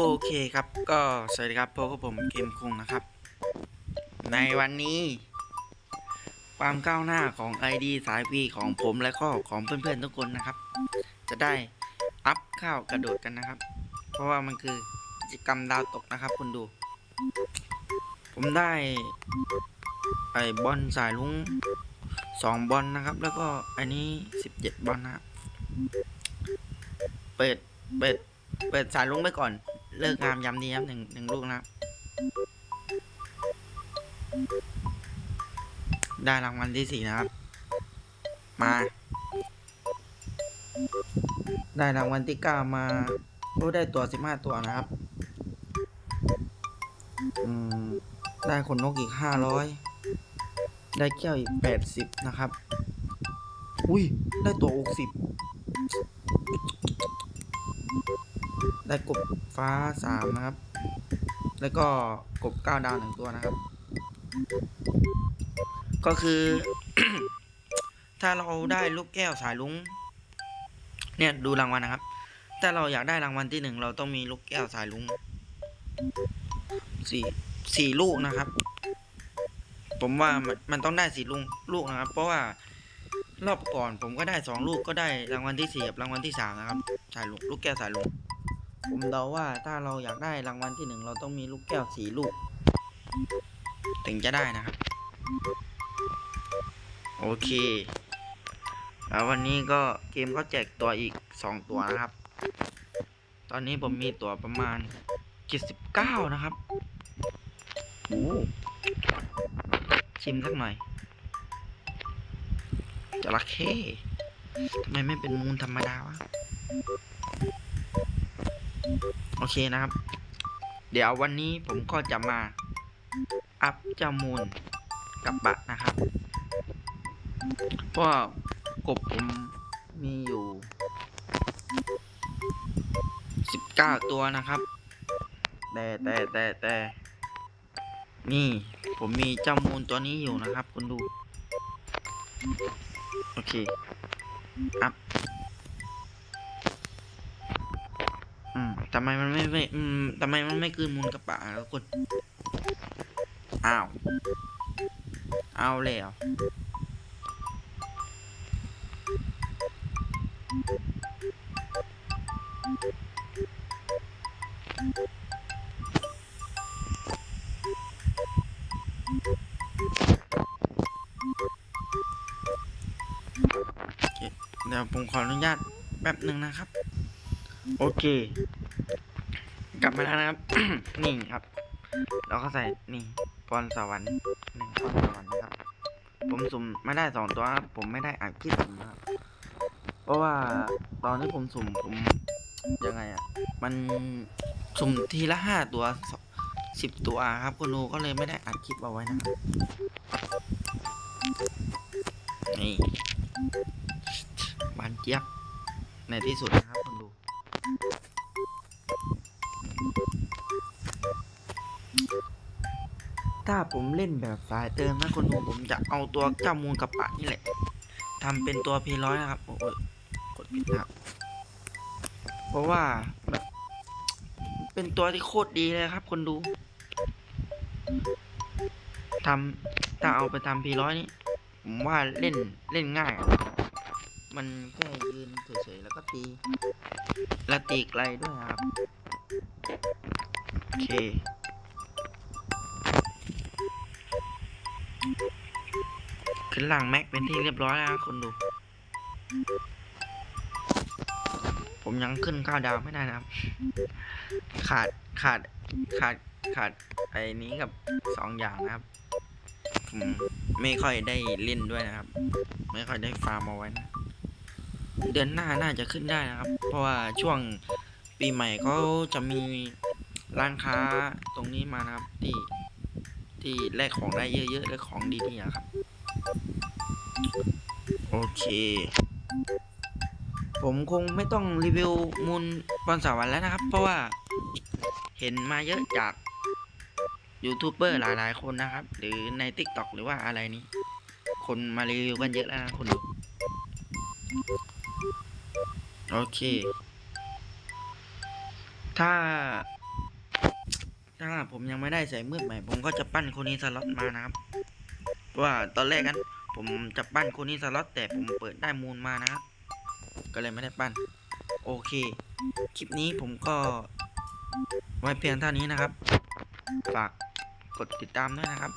โอเคครับก็สวัสดีครับพบกับผมเกมคุงนะครับ ในวันนี้ ความก้าวหน้าของ ID สายพีของผมและก็ของเพื่อนๆทุกคนนะครับ จะได้อัพข้าวกระโดดกันนะครับ เพราะว่ามันคือกิจกรรมดาวตกนะครับคุณดู ผมได้ไอ้บอลสายลุงสองบอลนะครับ แล้วก็อันนี้สิบเจ็ดบอลนะครับเปิดเปิดเปิดสายลุงไปก่อน เลิกงามยามดีครับหนึ่งหนึ่งลูกนะครับ ได้รางวัลที่สี่นะครับ มา ได้รางวัลที่เก้ามาโอ้ได้ตัวสิบห้าตัวนะครับอืมได้ขนนกอีกห้าร้อยได้แก้วอีกแปดสิบนะครับ อุ้ย ได้ตัวอกสิบ ได้กบฟ้าสามนะครับ แล้วก็กบเก้าดาวหนึ่งตัวนะครับ ก็คือ ถ้าเราได้ลูกแก้วสายลุง เนี่ยดูรางวัลนะครับ ถ้าเราอยากได้รางวัลที่หนึ่งเราต้องมีลูกแก้วสายลุงสี่สี่ลูกนะครับ ผมว่ามันต้องได้สี่ลูกลูกนะครับ เพราะว่ารอบก่อนผมก็ได้สองลูกก็ได้รางวัลที่สี่กับรางวัลที่สามนะครับสายลุงลูกแก้วสายลุง ผมเดาว่าถ้าเราอยากได้รางวัลที่หนึ่งเราต้องมีลูกแก้วสีลูก ถึงจะได้นะครับ โอเคแล้ววันนี้ก็เกมก็แจกตัวอีกสองตัวนะครับ ตอนนี้ผมมีตัวประมาณเจ็ดสิบเก้านะครับโอ้ชิมสักหน่อยจระเข้ทำไมไม่เป็นมูลธรรมดาวะ โอเคนะครับ เดี๋ยววันนี้ผมก็จะมา อัพจมูลกับบะนะครับเพราะกบผมมีอยู่19ตัวนะครับ แต่แต่แต่แต่นี่ ผมมีเจ้ามูลตัวนี้อยู่นะครับ คุณดู โอเค อัพ อืมทำไมมันไม่ไม่อืมทำไมมันไม่คืนมูลกระปะแล้วกดอ้าว เอาแล้วเดี๋ยวผมขออนุญาตแป๊บหนึ่งนะครับ โอเค กลับมาแล้วนะครับ นี่ครับ เราก็ใส่นี่พรสวรรค์หนึ่งพรสวรรค์นะครับ ผมสุ่มไม่ได้สองตัวครับ ผมไม่ได้อัดคลิปสุ่มนะครับเพราะว่าตอนที่ผมสุ่มผมยังไงอะ มันสุ่มทีละห้าตัวสิบตัวครับคุณดูก็เลยไม่ได้อัดคลิปเอาไว้นะครับนี่บานเจี๊ยบในที่สุดนะครับ ถ้าผมเล่นแบบสายเติมนะคนดูผมจะเอาตัวเจ้ามูลกระปะนี่แหละทำเป็นตัวพีร้อยนะครับโอ้ยกดผิดนะครับเพราะว่าแบบเป็นตัวที่โคตรดีเลยครับ คนดูทำถ้าเอาไปทำพีร้อยนี่ผมว่าเล่นเล่นง่ายอะมันแค่ยืนเฉยๆแล้วก็ตี และตีไกลด้วยครับ โอเค ขึ้นหลังแม็กเป็นที่เรียบร้อยแล้วคนดู ผมยังขึ้นข้าวดาวไม่ได้นะครับ ขาดขาดขาดขาดไอ้นี้กับสองอย่างนะครับผมไม่ค่อยได้เล่นด้วยนะครับ ไม่ค่อยได้ฟาร์มเอาไว้นะเดือนหน้าน่าจะขึ้นได้นะครับ เพราะว่าช่วงปีใหม่เขาจะมีร้านค้าตรงนี้มานะครับที่ที่แลกของได้เยอะๆและของดีๆอะครับ โอเค ผมคงไม่ต้องรีวิวมูลบอลสวรรค์แล้วนะครับ เพราะว่าเห็นมาเยอะจากยูทูบเบอร์หลายๆ คนนะครับ หรือใน t ิ k t o k หรือว่าอะไรนี้ คนมารีวิวกันเยอะแล้วนะคนดูโอเค ถ้า ถ้าผมยังไม่ได้ใส่มืดใหม่ ผมก็จะปั้นคนนี้สล็อตมานะครับ ว่าตอนแรกกันผมจะปั้นคนี้สล็อตแต่ผมเปิดได้มูลมานะครับ ก็เลยไม่ได้ปั้น โอเค คลิปนี้ผมก็ ไว้เพียงเท่านี้นะครับ ฝากกดติดตามด้วยนะครับ